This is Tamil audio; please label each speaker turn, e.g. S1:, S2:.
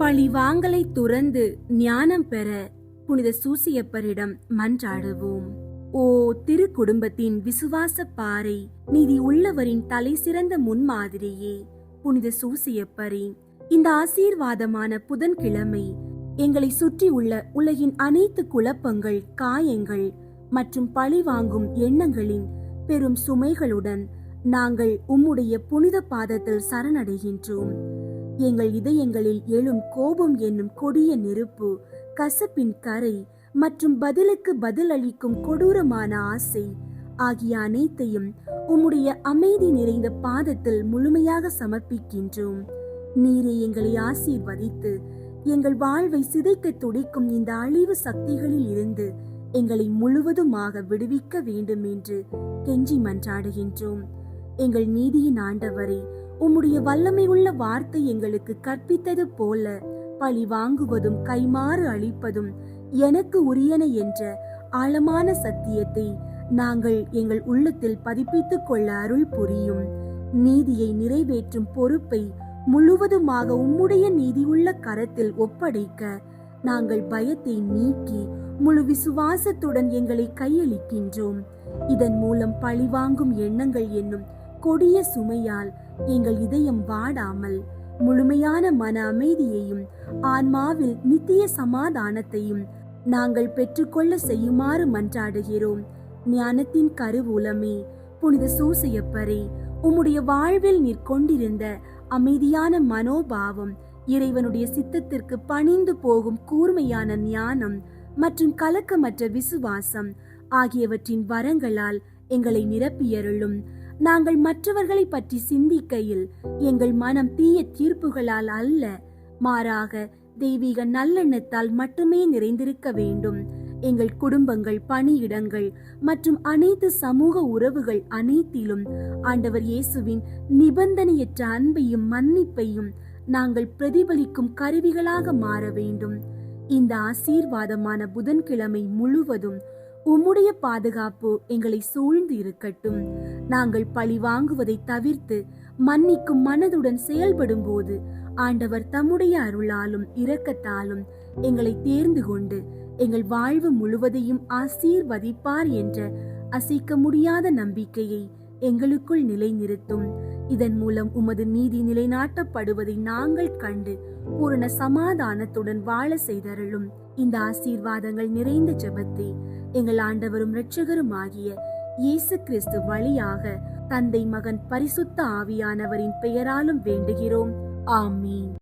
S1: பழிவாங்கலை துறந்து ஞானம் பெற புனித சூசியப்பரிடம் மன்றாடுவோம். ஓ திருக்குடும்பத்தின் விசுவாச பாறை நீதி உள்ளவரின் தலை சிறந்த முன்மாதிரியே புனித சூசியப்பரே. இந்த ஆசீர்வாதமான புதன்கிழமை எங்களை சுற்றி உள்ள உலகின் அனைத்து குழப்பங்கள் காயங்கள் மற்றும் பழிவாங்கும் எண்ணங்களின் பெரும் சுமைகளுடன் நாங்கள் உம்முடைய புனித பாதத்தில் சரணடைகின்றோம். எங்கள் இதயங்களில் எழும் கோபம் என்னும் கொடிய நெருப்பு கசப்பின் கரை மற்றும் பதிலுக்கு பதில் அளிக்கும் கொடூரமான ஆசை ஆகிய அனைத்தையும் உம்முடைய அமைதி நிறைந்த பாதத்தில் முழுமையாக சமர்ப்பிக்கின்றோம். நீரே எங்களை ஆசீர்வதித்து எங்கள் வாழ்வை சிதைக்க துடிக்கும் இந்த அழிவு சக்திகளில் இருந்து எங்களை முழுவதுமாக விடுவிக்க வேண்டும் என்று கெஞ்சி மன்றாடுகின்றோம். எங்கள் நீதியின் ஆண்டவரே உம்முடைய வல்லமை உள்ள வார்த்தை எங்களுக்கு கற்பித்தது போல பழி வாங்குவதும் கைமாறு அளிப்பதும் எனக்கு உரியன என்ற ஆழமான சத்தியத்தை நாங்கள் எங்கள் உள்ளத்தில் பதிப்பித்துக் கொள்ள அருள் புரியும். நீதியை நிறைவேற்றும் பொறுப்பை முழுவதுமாக உம்முடைய நீதியுள்ள கரத்தில் ஒப்படைக்க நாங்கள் பயத்தை நீக்கி முழு விசுவாசத்துடன் எங்களை கையளிக்கின்றோம். இதன் மூலம் பழிவாங்கும் எண்ணங்கள் என்னும் கொடிய சுமையால் எங்கள் இதயம் வாடாமல் முழுமையான மன அமைதியையும் ஆன்மாவில் நித்திய சமாதானத்தையும் நாங்கள் பெற்றுக்கொள்ள செய்யுமாறு மன்றாடுகிறோம். ஞானத்தின் கருவூலமே புனித சூசையப்பரே உம்முடைய வாழ்வில் நிற்கொண்டிருந்த அமைதியான மனோபாவம் இறைவனுடைய சித்தத்திற்கு பணிந்து போகும் கூர்மையான ஞானம் மற்றும் கலக்கமற்ற விசுவாசம் ஆகியவற்றின் வரங்களால் எங்களை நிரப்பியருளும். நாங்கள் மற்றவர்களை பற்றி சிந்திக்கையில் எங்கள் மனம் தீய தீர்ப்புகளால் அல்ல. மாறாக தெய்வீக நல்லெண்ணத்தால் மட்டுமே நிறைந்திருக்க வேண்டும். எங்கள் குடும்பங்கள் பணியிடங்கள் மற்றும் அனைத்து சமூக உறவுகள் அனைத்திலும் ஆண்டவர் இயேசுவின் நிபந்தனையற்ற அன்பையும் மன்னிப்பையும் நாங்கள் பிரதிபலிக்கும் கருவிகளாக மாற வேண்டும். இந்த ஆசீர்வாதமான புதன்கிழமை முழுவதும் உம்முடைய பாதுகாப்பு எங்களை சூழ்ந்து இருக்கட்டும். நாங்கள் பழி வாங்குவதை தவிர்த்து மன்னிக்கும் மனதுடன் செயல்படும் போது ஆண்டவர் தம்முடைய அருளாலும் இரக்கத்தாலும் எங்களை தேர்ந்து கொண்டு எங்கள் வாழ்வு முழுவதையும் ஆசீர்வதிப்பார் என்ற அசைக்க முடியாத நம்பிக்கையை எங்களுக்குள் நிலைநிறுத்தும். இதன் மூலம் உமது நீதி நிலைநாட்டப்படுவதை நாங்கள் கண்டு பூரண சமாதானத்துடன் வாழ செய்தருளும். இந்த ஆசீர்வாதங்கள் நிறைந்த ஜெபத்தை எங்கள் ஆண்டவரும் இரட்சகரும் ஆகிய இயேசு கிறிஸ்து வழியாக தந்தை மகன் பரிசுத்த ஆவியானவரின் பெயராலும் வேண்டுகிறோம். ஆமீன்.